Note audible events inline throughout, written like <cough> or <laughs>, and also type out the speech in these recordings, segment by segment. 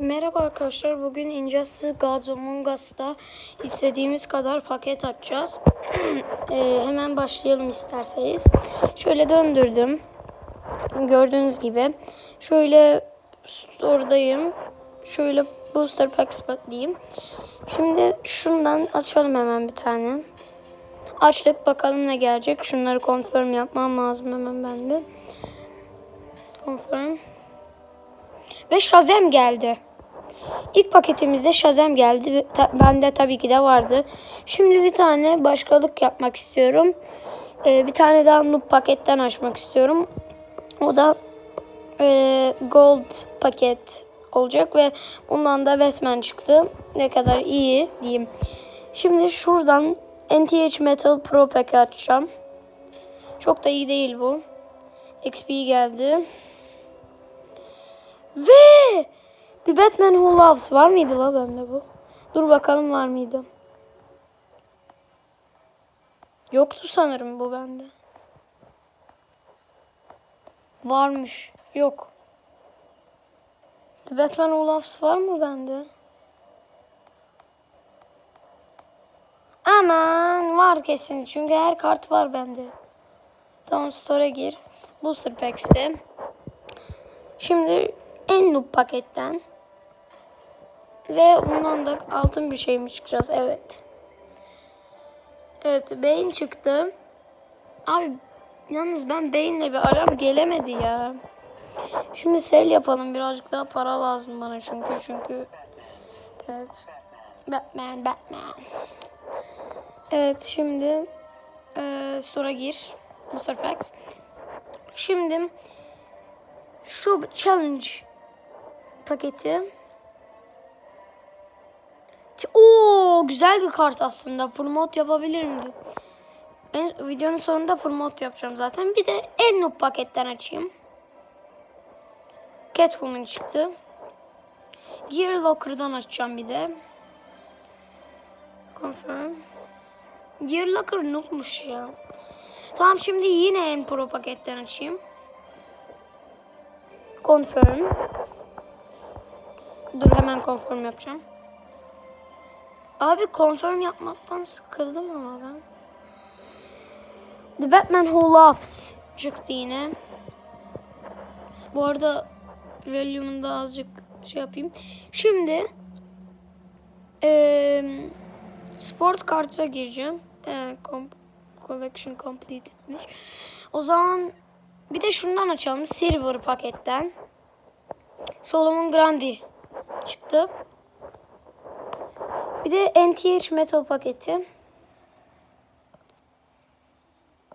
Merhaba arkadaşlar. Bugün Injustice Gods Among Us'ta istediğimiz kadar paket açacağız. <clears throat> Ee, hemen başlayalım isterseniz. Şöyle döndürdüm. Gördüğünüz gibi. Şöyle store'dayım. Şöyle booster pack diyeyim. Şimdi şundan açalım hemen bir tane. Açtık bakalım ne gelecek. Şunları confirm yapmam lazım hemen ben de. Confirm. Ve Shazam geldi. İlk paketimizde Shazam geldi. Bende tabii ki de vardı. Şimdi bir tane başkalık yapmak istiyorum. Ee, bir tane daha noob paketten açmak istiyorum. O da e, gold paket olacak ve bundan da Batman çıktı. Ne kadar iyi diyeyim. Şimdi şuradan NTH Metal Pro Pack açacağım. Çok da iyi değil bu. XP geldi. Ve The Batman Who Loves var mıydı la bende bu? Dur bakalım var mıydı? Yoktu sanırım bu bende. Varmış. Yok. The Batman Who Loves var mı bende? Aman var kesin. Çünkü her kart var bende. Tamam store'a gir. Booster Packs'te. Şimdi en noob paketten ve bundan da altın bir şey mi çıkacağız? Evet. Evet beyin çıktı. Abi yalnız ben beyinle bir aram gelemedi ya. Şimdi sel yapalım birazcık daha para lazım bana çünkü çünkü evet Batman Batman. Evet şimdi e, store'a gir. Booster Packs. Şimdi şu challenge paketi. Oo güzel bir kart aslında. Promote yapabilirim. En, videonun sonunda promote yapacağım zaten. Bir de en noob paketten açayım. Catwoman çıktı. Gear Locker'dan açacağım bir de. Confirm. Gear Locker noobmuş ya. Tamam şimdi yine en pro paketten açayım. Confirm. Dur hemen confirm yapacağım. Abi confirm yapmaktan sıkıldım ama ben. The Batman Who Loves çıktı yine. Bu arada volume'unu da azıcık şey yapayım. Şimdi eee sport kart'a gireceğim. Ee, com- collection completed'miş. O zaman bir de şundan açalım. Silver paketten. Solomon Grandi çıktı. Bir de NTH Metal paketi.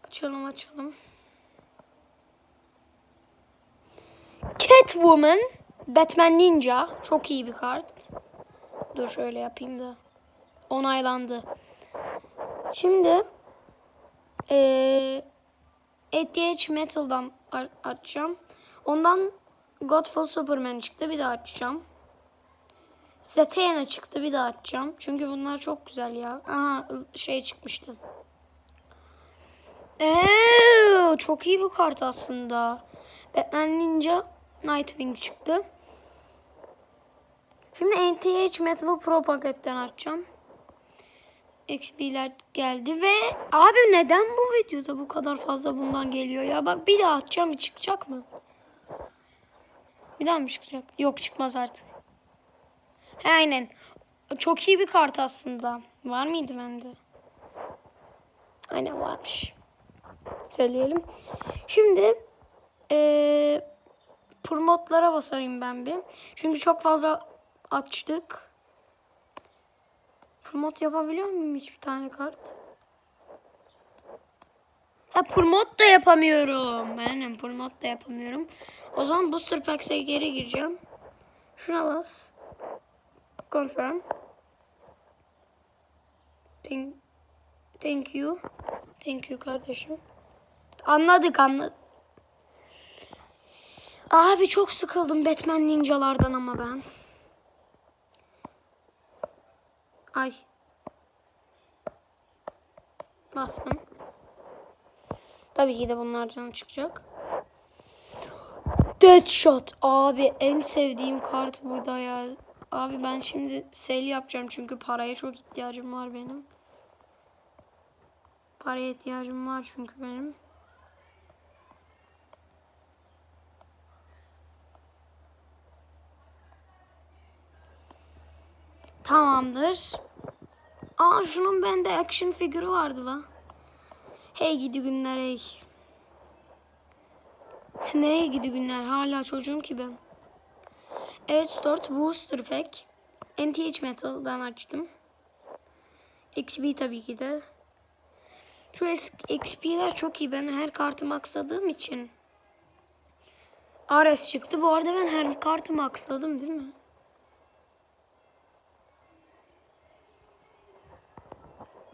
Açalım açalım. Catwoman. Batman Ninja. Çok iyi bir kart. Dur şöyle yapayım da. Onaylandı. Şimdi eee ATH Metal'dan açacağım. Ondan Godfall Superman çıktı. Bir daha açacağım. Zatanna çıktı. Bir daha açacağım. Çünkü bunlar çok güzel ya. Aha şey çıkmıştı. Eee, çok iyi bir kart aslında. Batman Ninja Nightwing çıktı. Şimdi NTH Metal Pro paketten açacağım. XP'ler geldi ve abi neden bu videoda bu kadar fazla bundan geliyor ya? Bak bir daha atacağım bir çıkacak mı? Bir daha mı çıkacak? Yok çıkmaz artık. He, aynen. Çok iyi bir kart aslında. Var mıydı bende? Aynen varmış. Söyleyelim. Şimdi eee promotlara basarım ben bir. Çünkü çok fazla açtık. Promote yapabiliyor muyum hiçbir tane kart? Ha promote da yapamıyorum. Aynen promote da yapamıyorum. O zaman Booster Packs'e geri gireceğim. Şuna bas. Confirm. Thank, thank you. Thank you kardeşim. Anladık anladık. Abi çok sıkıldım Batman ninjalardan ama ben. Ay. Bastım. Tabii ki de bunlardan çıkacak. Deadshot abi en sevdiğim kart buydu ya. Abi ben şimdi sale yapacağım çünkü paraya çok ihtiyacım var benim. Paraya ihtiyacım var çünkü benim. Tamamdır. Aa şunun bende action figürü vardı la. Hey gidi günler hey. Neye gidi günler? Hala çocuğum ki ben. Evet Stort Booster Pack. NTH Metal'dan açtım. XP tabii ki de. Şu XP'ler çok iyi. Ben her kartı maksadığım için. Ares çıktı. Bu arada ben her kartı maksadım değil mi?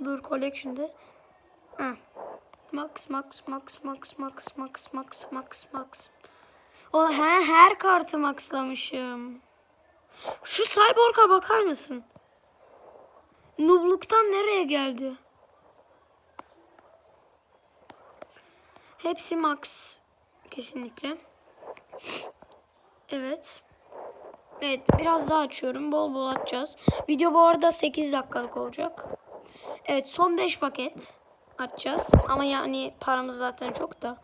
Dur collection'da. Ha. Max Max Max Max Max Max Max Max Max. O he her kartı maxlamışım. Şu Cyborg'a bakar mısın? Nubluktan nereye geldi? Hepsi max. Kesinlikle. Evet. Evet biraz daha açıyorum. Bol bol açacağız. Video bu arada 8 dakikalık olacak. Evet son 5 paket açacağız. Ama yani paramız zaten çok da.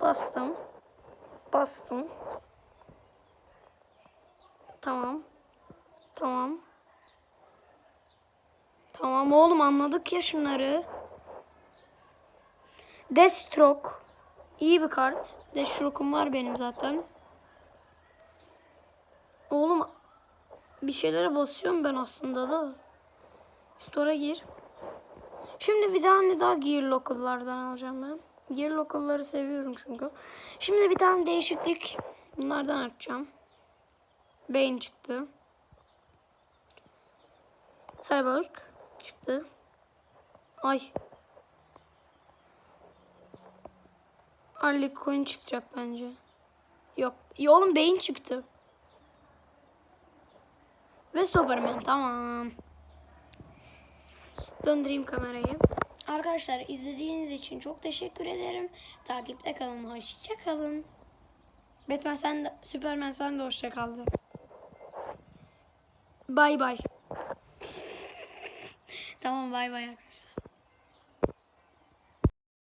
Bastım. Bastım. Tamam. Tamam. Tamam oğlum anladık ya şunları. Deathstroke. İyi bir kart. Deathstroke'um var benim zaten. Oğlum bir şeylere basıyorum ben aslında da. Store'a gir. Şimdi bir tane daha Gear Local'lardan alacağım ben. Gear Local'ları seviyorum çünkü. Şimdi bir tane değişiklik bunlardan açacağım. Bane çıktı. Cyborg çıktı. Ay. Harley Quinn çıkacak bence. Yok. Ya oğlum Bane çıktı. Ve Superman tamam. Döndüreyim kamerayı. Arkadaşlar izlediğiniz için çok teşekkür ederim. Takipte kalın. Hoşça kalın. Batman sen de, Superman sen de hoşça kal. Bay bay. <laughs> tamam bay bay arkadaşlar.